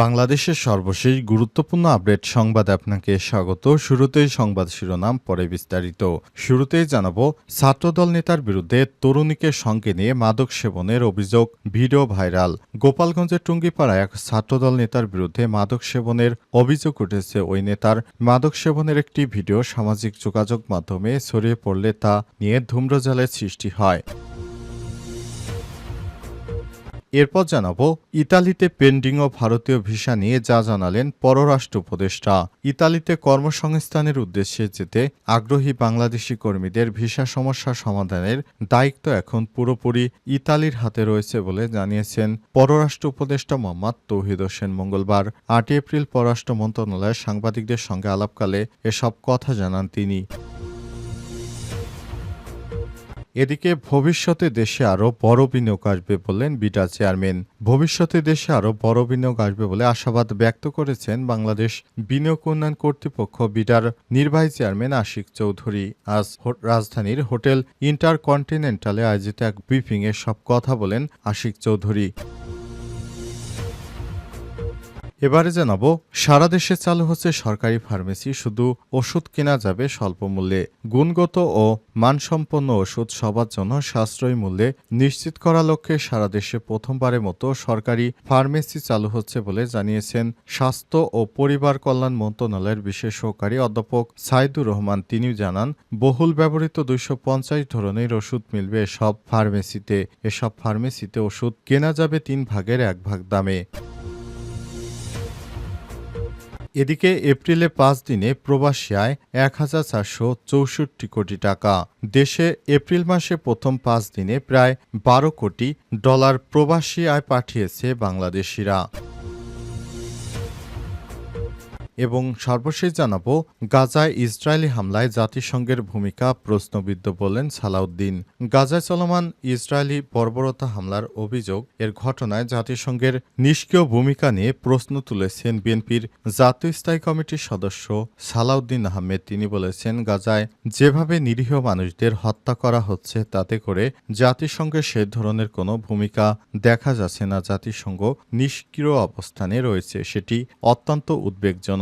বাংলাদেশের সর্বশেষ গুরুত্বপূর্ণ আপডেট সংবাদ আপনাকে স্বাগত। শুরুতেই সংবাদ শিরোনাম, পরে বিস্তারিত। শুরুতেই জানাব, ছাত্রদল নেতার বিরুদ্ধে তরুণীকে সঙ্গে নিয়ে মাদক সেবনের অভিযোগ ভিডিও ভাইরাল। গোপালগঞ্জের টুঙ্গিপাড়ায় এক ছাত্রদল নেতার বিরুদ্ধে মাদক সেবনের অভিযোগ উঠেছে। ওই নেতার মাদক সেবনের একটি ভিডিও সামাজিক যোগাযোগ মাধ্যমে ছড়িয়ে পড়লে তা নিয়ে ধূম্রজালের সৃষ্টি হয়। এরপর জানাব, ইতালিতে পেন্ডিং ও ভারতীয় ভিসা নিয়ে যা জানালেন পররাষ্ট্র উপদেষ্টা। ইতালিতে কর্মসংস্থানের উদ্দেশ্যে যেতে আগ্রহী বাংলাদেশি কর্মীদের ভিসা সমস্যা সমাধানের দায়িত্ব এখন পুরোপুরি ইতালির হাতে রয়েছে বলে জানিয়েছেন পররাষ্ট্র উপদেষ্টা মোহাম্মদ তৌহিদ হোসেন মঙ্গলবার। আট এপ্রিল পররাষ্ট্র মন্ত্রণালয়ের সাংবাদিকদের সঙ্গে আলাপকালে এসব কথা জানান তিনি। এদিকে ভবিষ্যতে দেশে আরও বড় বিনিয়োগ আসবে বললেন বিটা চেয়ারম্যান। ভবিষ্যতে দেশে আরও বড় বিনিয়োগ আসবে বলে আশাবাদ ব্যক্ত করেছেন বাংলাদেশ বিনিয়োগ উন্নয়ন কর্তৃপক্ষ বিটার নির্বাহী চেয়ারম্যান আশিক চৌধুরী। আজ রাজধানীর হোটেল ইন্টারকন্টিনেন্টালে আয়োজিত এক ব্রিফিংয়ে সব কথা বলেন আশিক চৌধুরী। এবারে জানাব, সারা দেশে চালু হচ্ছে সরকারি ফার্মেসি, শুধু ওষুধ কেনা যাবে স্বল্প মূল্যে। গুণগত ও মানসম্পন্ন ওষুধ সবার জন্য সাশ্রয়ী মূল্যে নিশ্চিত করার লক্ষ্যে সারা দেশে প্রথমবারের মতো সরকারি ফার্মেসি চালু হচ্ছে বলে জানিয়েছেন স্বাস্থ্য ও পরিবার কল্যাণ মন্ত্রণালয়ের বিশেষ সহকারী অধ্যাপক সাইদুর রহমান। তিনি জানান, বহুল ব্যবহৃত দুইশো পঞ্চাশ ধরনের ওষুধ মিলবে এসব ফার্মেসিতে। এসব ফার্মেসিতে ওষুধ কেনা যাবে তিন ভাগের এক ভাগ দামে। এদিকে এপ্রিলে পাঁচ দিনে প্রবাসী আয় এক হাজার চারশো চৌষট্টি কোটি টাকা। দেশে এপ্রিল মাসে প্রথম পাঁচ দিনে প্রায় বারো কোটি ডলার প্রবাসী আয় পাঠিয়েছে বাংলাদেশিরা। এবং সর্বশেষ জানাব, গাজায় ইসরায়েলি হামলায় জাতিসংঘের ভূমিকা প্রশ্নবিদ্ধ বললেন সালাউদ্দিন। গাজায় চলমান ইসরায়েলি বর্বরতা হামলার অভিযোগ, এর ঘটনায় জাতিসংঘের নিষ্ক্রিয় ভূমিকা নিয়ে প্রশ্ন তুলেছেন বিএনপির জাতীয় স্থায়ী কমিটির সদস্য সালাউদ্দিন আহমেদ। তিনি বলেছেন, গাজায় যেভাবে নিরীহ মানুষদের হত্যা করা হচ্ছে, তাতে করে জাতিসংঘের সে ধরনের কোনো ভূমিকা দেখা যাচ্ছে না। জাতিসংঘ নিষ্ক্রিয় অবস্থানে রয়েছে, সেটি অত্যন্ত উদ্বেগজনক।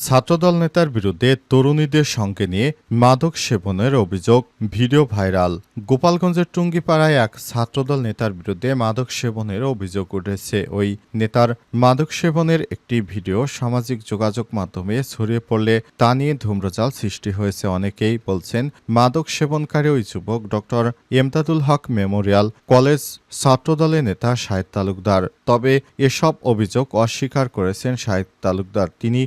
ছাত্রদল নেতার বিরুদ্ধে তরুণীদের সঙ্গে নিয়ে মাদক সেবনের অভিযোগ ভিডিও ভাইরাল। গোপালগঞ্জের টুঙ্গিপাড়ায় এক ছাত্রদল নেতার বিরুদ্ধে মাদক সেবনের অভিযোগ উঠেছে। ওই নেতার মাদক সেবনের একটি ভিডিও সামাজিক যোগাযোগ মাধ্যমে ছড়িয়ে পড়লে তা নিয়ে ধূম্রজাল সৃষ্টি হয়েছে। অনেকেই বলছেন, মাদক সেবনকারী ওই যুবক doctor Emdadul Haque memorial college ছাত্রদলের নেতা শাহেদ তালুকদার। তবে এসব অভিযোগ অস্বীকার করেছেন শাহেদ তালুকদার। তিনি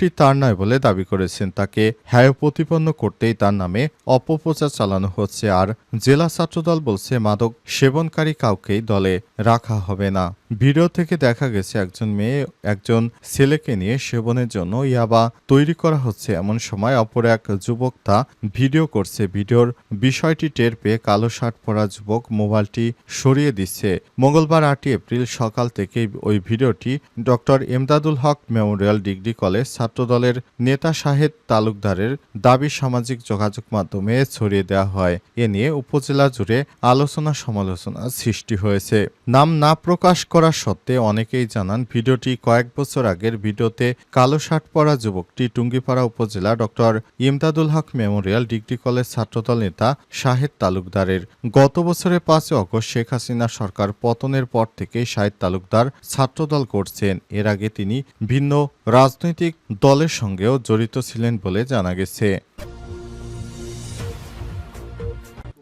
ভিডিওটি তার নয় বলে দাবি করেছেন। তাকে হ্যায় প্রতিপন্ন করতেই তার নামে অপপ্রচার চালানো হচ্ছে আর জেলা ছাত্রদল বলছে মাদক সেবনকারী কাউকেই দলে রাখা হবে না। ভিডিও থেকে দেখা গেছে, একজন মেয়ে একজন ছেলেকে নিয়ে সেবনের জন্য ইয়াবা তৈরি করা হচ্ছে। এমন সময় অপর এক যুবক তা ভিডিও করছে। ভিডিওর বিষয়টি টের পেয়ে কালো শার্ট পরা যুবক মোবাইলটি সরিয়ে দিচ্ছে। মঙ্গলবার আটই এপ্রিল সকাল থেকেই ওই ভিডিওটি doctor Emdadul Haque memorial degree college ছাত্রদলের নেতা শাহেদ তালুকদারের দাবি সামাজিক যোগাযোগ মাধ্যমে ছড়িয়ে দেওয়া হয়। এ নিয়ে উপজেলা জুড়ে আলোচনা সমালোচনা সৃষ্টি হয়েছে। নাম না প্রকাশ করা সত্ত্বে অনেকেই জানান, ভিডিওটি কয়েক বছর আগের ভিডিওতে কালো শার্ট পরা যুবকটি টুঙ্গিপাড়া উপজেলা doctor Imdadul Haque memorial degree college Chhatradal নেতা শাহেদ তালুকদারের। গত বছরের পাঁচই অগস্ট শেখ হাসিনা সরকার পতনের পর থেকে শাহেদ তালুকদার ছাত্রদল করছেন এর আগে তিনি ভিন্ন রাজনৈতিক দলের সঙ্গেও জড়িত ছিলেন বলে জানা গেছে।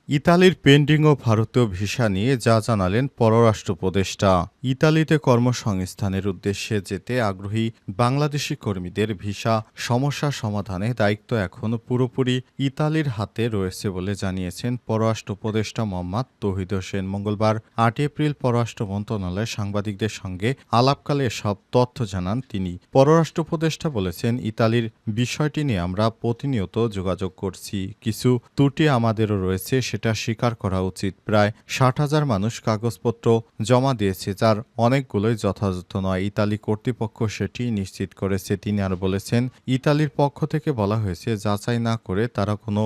ইতালির পেন্ডিং ও ভারতীয় ভিসা নিয়ে যা জানালেন পররাষ্ট্র উপদেষ্টা। ইতালিতে কর্মসংস্থানের উদ্দেশ্যে যেতে আগ্রহী বাংলাদেশি কর্মীদের ভিসা সমস্যা সমাধানে দায়িত্ব এখন পুরোপুরি ইতালির হাতে রয়েছে বলে জানিয়েছেন পররাষ্ট্র উপদেষ্টা মোহাম্মদ তৌহিদ হোসেন। মঙ্গলবার আট এপ্রিল পররাষ্ট্র মন্ত্রণালয়ে সাংবাদিকদের সঙ্গে আলাপকালে সব তথ্য জানান তিনি। পররাষ্ট্র উপদেষ্টা বলেছেন, ইতালির বিষয়টি নিয়ে আমরা প্রতিনিয়ত যোগাযোগ করছি। কিছু ত্রুটি আমাদেরও রয়েছে সেটা স্বীকার করা উচিত। প্রায় ষাট হাজার মানুষ কাগজপত্র জমা দিয়েছে, যার অনেকগুলোই যথাযথ নয়। ইতালি কর্তৃপক্ষ সেটি নিশ্চিত করেছে। তিনি আর বলেছেন, ইতালির পক্ষ থেকে বলা হয়েছে, যাচাই না করে তারা কোনো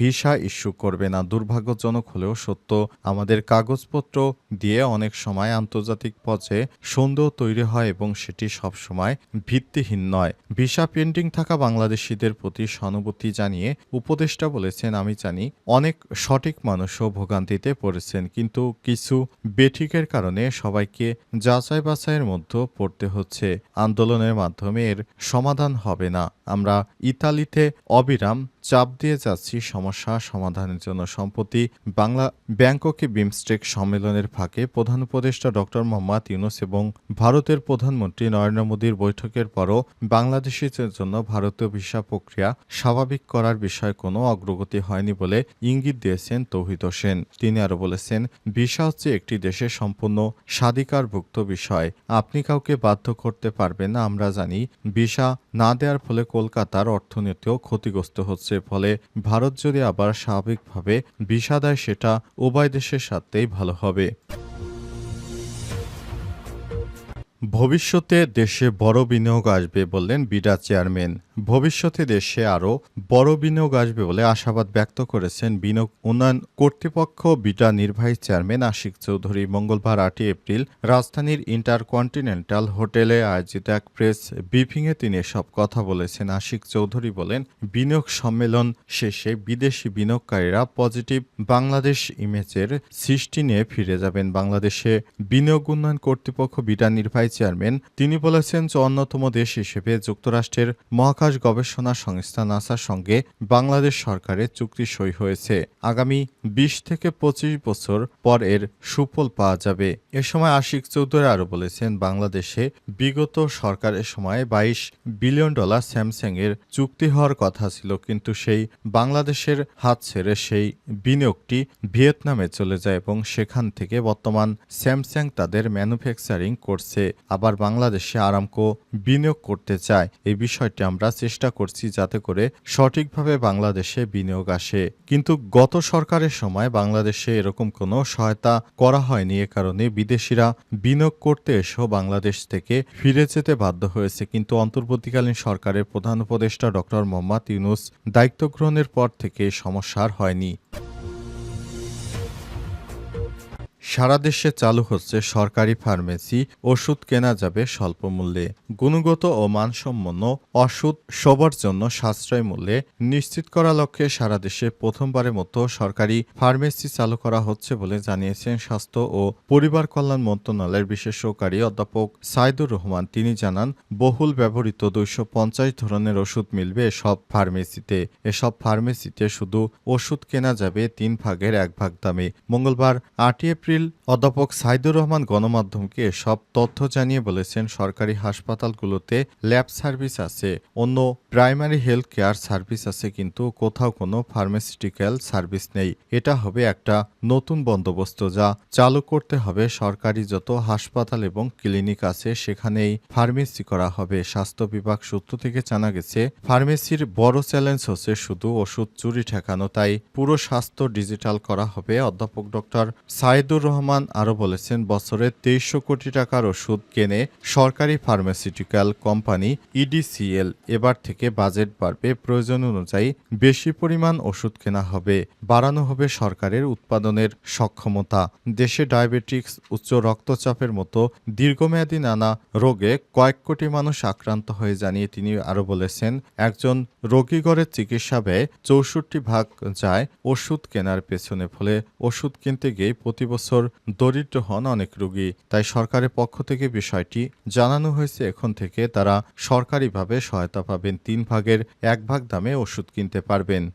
ভিসা ইস্যু করবে না। দুর্ভাগ্যজনক হলেও সত্য, আমাদের কাগজপত্র দিয়ে অনেক সময় আন্তর্জাতিক পর্যায়ে সন্দেহ তৈরি হয় এবং সেটি সবসময় ভিত্তিহীন নয়। ভিসা পেন্ডিং থাকা বাংলাদেশিদের প্রতি সহানুভূতি জানিয়ে উপদেষ্টা বলেছেন, আমি জানি, অনেক সঠিক মানুষও ভোগান্তিতে পড়েছেন, কিন্তু কিছু বেঠিকের কারণে সবাইকে যাচাই বাছাইয়ের মধ্যে পড়তে হচ্ছে। আন্দোলনের মাধ্যমে এর সমাধান হবে না। আমরা ইতালিতে অবিরাম চাপ দিয়ে যাচ্ছি সমস্যা সমাধানের জন্য। সম্প্রতি বাংলা ব্যাংককে বিমস্টেক সম্মেলনের ফাঁকে প্রধান উপদেষ্টা ডক্টর মোহাম্মদ ইউনুস এবং ভারতের প্রধানমন্ত্রী নরেন্দ্র মোদীর বৈঠকের পরও বাংলাদেশিদের জন্য ভারতীয় ভিসা প্রক্রিয়া স্বাভাবিক করার বিষয়ে কোনো অগ্রগতি হয়নি বলে ইঙ্গিত দিয়েছেন তৌহিদ হোসেন। তিনি আরও বলেছেন, ভিসা হচ্ছে একটি দেশের সম্পূর্ণ স্বাধিকারভুক্ত বিষয়। আপনি কাউকে বাধ্য করতে পারবেন না, আমরা জানি। ভিসা না দেওয়ার ফলে কলকাতার অর্থনীতিও ক্ষতিগ্রস্ত হচ্ছে। ফলে ভারত যদি আবার স্বাভাবিকভাবে ভিসা দেয়, সেটা উভয় দেশের সাথেই ভালো হবে। ভবিষ্যতে দেশে বড় বিনিয়োগ আসবে বললেন বিডা চেয়ারম্যান। ভবিষ্যতে দেশে আরও বড় বিনিয়োগ আসবে বলে আশাবাদ ব্যক্ত করেছেন বিনিয়োগ উন্নয়ন কর্তৃপক্ষ বিডা নির্বাহী চেয়ারম্যান আশিক চৌধুরী। মঙ্গলবার আটই এপ্রিল রাজধানীর ইন্টারকন্টিনেন্টাল হোটেলে আয়োজিত এক প্রেস ব্রিফিংয়ে তিনি এসব কথা বলেছেন। আশিক চৌধুরী বলেন, বিনিয়োগ সম্মেলন শেষে বিদেশি বিনিয়োগকারীরা পজিটিভ বাংলাদেশ ইমেজের সৃষ্টি নিয়ে ফিরে যাবেন। বাংলাদেশে বিনিয়োগ উন্নয়ন কর্তৃপক্ষ বিডা নির্বাহী চেয়ারম্যান, তিনি বলেছেন যে অন্যতম দেশ হিসেবে যুক্তরাষ্ট্রের মহাকাশ গবেষণা সংস্থা নাসার সঙ্গে বাংলাদেশ সরকারের চুক্তি সই হয়েছে। আগামী বিশ থেকে পঁচিশ বছর পর এর সুফল পাওয়া যাবে। এ সময় আশিক চৌধুরী আরও বলেছেন, বাংলাদেশে বিগত সরকারের সময় বাইশ বিলিয়ন ডলার স্যামসাং এর চুক্তি হওয়ার কথা ছিল, কিন্তু সেই বাংলাদেশের হাত ছেড়ে সেই বিনিয়োগটি ভিয়েতনামে চলে যায় এবং সেখান থেকে বর্তমান স্যামসাং তাদের ম্যানুফ্যাকচারিং করছে। আবার বাংলাদেশে আরামকো বিনিয়োগ করতে চায়। এই বিষয়টি আমরা চেষ্টা করছি যাতে করে সঠিকভাবে বাংলাদেশে বিনিয়োগ আসে। কিন্তু গত সরকারের সময় বাংলাদেশে এরকম কোনো সহায়তা করা হয়নি। এ কারণে বিদেশিরা বিনিয়োগ করতে এসেও বাংলাদেশ থেকে ফিরে যেতে বাধ্য হয়েছে। কিন্তু অন্তর্বর্তীকালীন সরকারের প্রধান উপদেষ্টা ডক্টর মোহাম্মদ ইউনুস দায়িত্ব গ্রহণের পর থেকে সমস্যার হয়নি। সারা দেশে চালু হচ্ছে সরকারি ফার্মেসি, ওষুধ কেনা যাবে স্বল্প মূল্যে গুণগত ও মানসম্পন্ন ওষুধ সবার জন্য সাশ্রয় মূল্যে। নিশ্চিত করা লক্ষ্যে সারা দেশে প্রথমবারের মতো সরকারি ফার্মেসি চালু করা হচ্ছে বলে জানিয়েছেন স্বাস্থ্য ও পরিবার কল্যাণ মন্ত্রণালয়ের বিশেষ সহকারী অধ্যাপক সাইদুর রহমান। তিনি জানান, বহুল ব্যবহৃত দুইশো পঞ্চাশ ধরনের ওষুধ মিলবে এসব ফার্মেসিতে। এসব ফার্মেসিতে শুধু ওষুধ কেনা যাবে তিন ভাগের এক ভাগ দামে। মঙ্গলবার আটই এপ্রিল অধ্যাপক সাইদুর রহমান গণমাধ্যমকে এসব তথ্য জানিয়ে বলেছেন, সরকারি হাসপাতালগুলোতে ল্যাব সার্ভিস আছে, অন্য প্রাইমারি হেলথ কেয়ার সার্ভিস আছে, কিন্তু কোথাও কোনো ফার্মাসিউটিক্যাল সার্ভিস নেই। এটা হবে একটা নতুন বন্দোবস্ত যা চালু করতে হবে। সরকারি যত হাসপাতাল এবং ক্লিনিক আছে, সেখানেই ফার্মেসি করা হবে। স্বাস্থ্য বিভাগ সূত্র থেকে জানা গেছে, ফার্মেসির বড় চ্যালেঞ্জ হচ্ছে শুধু ওষুধ চুরি ঠেকানো, তাই পুরো স্বাস্থ্য ডিজিটাল করা হবে। অধ্যাপক ডক্টর সাইদুর রহমান আরও বলেছেন, বছরে তেইশশো কোটি টাকার ওষুধ কেনে সরকারি ফার্মাসিউটিক্যাল কোম্পানি ইডিসিএল এবার থেকে বাজেট বাড়বে। প্রয়োজন অনুযায়ী বেশি পরিমাণ ওষুধ কেনা হবে, বাড়ানো হবে সরকারের উৎপাদনের সক্ষমতা। দেশে ডায়াবেটিক্স, উচ্চ রক্তচাপের মতো দীর্ঘমেয়াদী নানা রোগে কয়েক কোটি মানুষ আক্রান্ত হয়ে জানিয়ে তিনি আরও বলেছেন, একজন রোগীগড়ের চিকিৎসা ব্যয় চৌষট্টি ভাগ যায় ওষুধ কেনার পেছনে, ফলে ওষুধ কিনতে গিয়ে প্রতি বছর দরিদ্র হন অনেক রোগী। তাই সরকারের পক্ষ থেকে বিষয়টি জানানো হয়েছে। এখন থেকে তারা সরকারিভাবে সহায়তা পাবেন। তিন ভাগের এক ভাগ দামে ওষুধ কিনতে পারবেন।